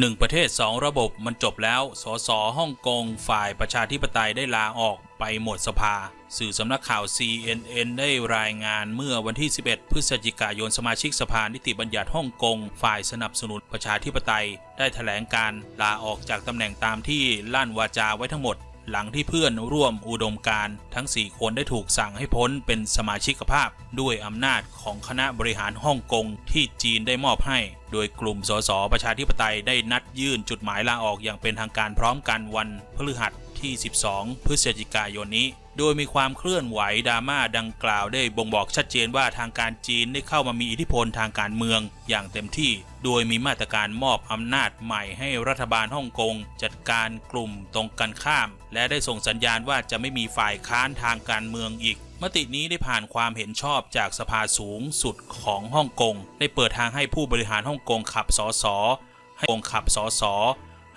หนึ่งประเทศสองระบบมันจบแล้ว สสฮ่องกง ฝ่ายประชาธิปไตยได้ลาออกไปหมดสภา สื่อสำนักข่าว CNN ได้รายงานเมื่อวันที่ 11 พฤศจิกายนสมาชิกสภานิติบัญญัติฮ่องกง ฝ่ายสนับสนุนประชาธิปไตย ได้แถลงการลาออกจากตำแหน่งตามที่ลั่นวาจาไว้ทั้งหมด หลังที่เพื่อนร่วมอุดมการทั้ง 4 คนได้ถูกสั่งให้พ้นเป็นสมาชิกภาพ ด้วยอำนาจของคณะบริหารฮ่องกงที่จีนได้มอบให้ โดยกลุ่มสสประชาธิปไตยได้นัดยื่นจุดหมายลาออกอย่างเป็นทางการพร้อมกันวันพฤหัสที่ 12 พฤศจิกายนนี้ โดยมีความเคลื่อนไหวดราม่าดังกล่าวได้บ่งบอกชัดเจนว่าทางการจีนได้เข้ามามีอิทธิพลทางการเมืองอย่างเต็มที่ โดยมีมาตรการมอบอำนาจใหม่ให้รัฐบาลฮ่องกง จัดการกลุ่มตรงกันข้าม และได้ส่งสัญญาณว่าจะไม่มีฝ่ายค้านทางการเมืองอีกมตินี้ได้ผ่านความเห็นชอบจากสภาสูงสุดของฮ่องกง ได้เปิดทางให้ผู้บริหารฮ่องกงขับสอสอให้องขับสอสอ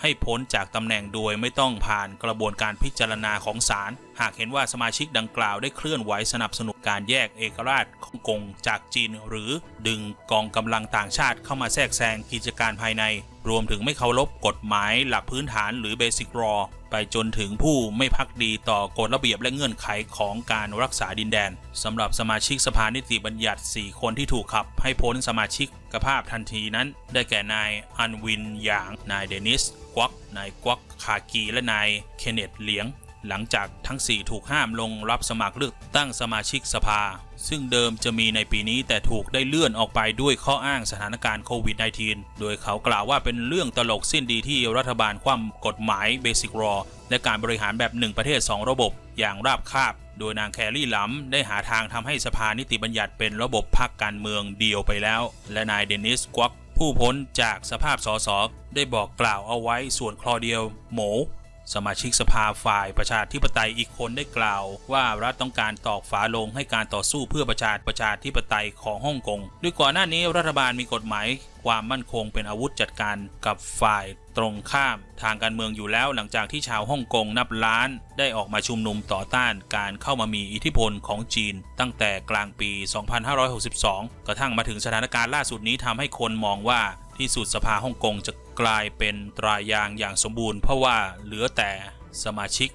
ให้พ้นจากตำแหน่งโดยไม่ต้องผ่านกระบวนการพิจารณาของศาล หากเห็นว่าสมาชิกดังกล่าวได้เคลื่อนไหวสนับสนุนการแยกเอกราชของกงจากจีน หรือดึงกองกำลังต่างชาติเข้ามาแทรกแซงกิจการภายใน รวมถึงไม่เคารพกฎหมายหลักพื้นฐานหรือเบสิกรอไปจนถึงผู้ไม่พักดีต่อกฎระเบียบและเงื่อนไขของการรักษาดินแดนสำหรับสมาชิกสภานิติบัญญัติ 4 คนที่ถูกขับให้พ้นสมาชิกกภาพทันทีนั้น ได้แก่นายอันวินหยาง นายเดนิสกวัก นายกวักคากี และนาย เคนเนตเหลียง หลังจากทั้ง 4 ถูกห้ามลงรับสมัครเลือกตั้งสมาชิกสภา ซึ่งเดิมจะมีในปีนี้แต่ถูกได้เลื่อนออกไปด้วยข้ออ้างสถานการณ์โควิด -19 โดยเขากล่าวว่าเป็นเรื่องตลกสิ้นดีที่รัฐบาลคว่ำกฎหมาย Basic Law และการบริหารแบบหนึ่งประเทศ 2 ระบบอย่างราบคาบ โดยนางแคลรี่ลัมได้หาทางทำให้สภานิติบัญญัติเป็นระบบพรรคการเมืองเดียวไปแล้ว และนายเดนิสกวักผู้พ้นจากสภาพสสได้บอกกล่าวเอาไว้ส่วนคลอเดียลโหม สมาชิกสภาฝ่ายประชาธิปไตยอีกคนได้กล่าว ว่ารัฐต้องการตอกฝาลงให้การต่อสู้เพื่อประชาประชาธิปไตยของฮ่องกงด้วยก่อนหน้านี้รัฐบาลมีกฎหมายความมั่นคงเป็นอาวุธจัดการกับฝ่ายตรงข้ามทางการเมืองอยู่แล้วหลังจากที่ชาวฮ่องกงนับล้าน ได้ออกมาชุมนุมต่อต้านการเข้ามามีอิทธิพลของจีน ตั้งแต่กลางปี 2562 กระทั่งมาถึงสถานการณ์ล่าสุดนี้ทำให้คนมองว่า ที่สุดสภาฮ่องกงจะกลายเป็นตรายางอย่างสมบูรณ์ เพราะว่าเหลือแต่สมาชิก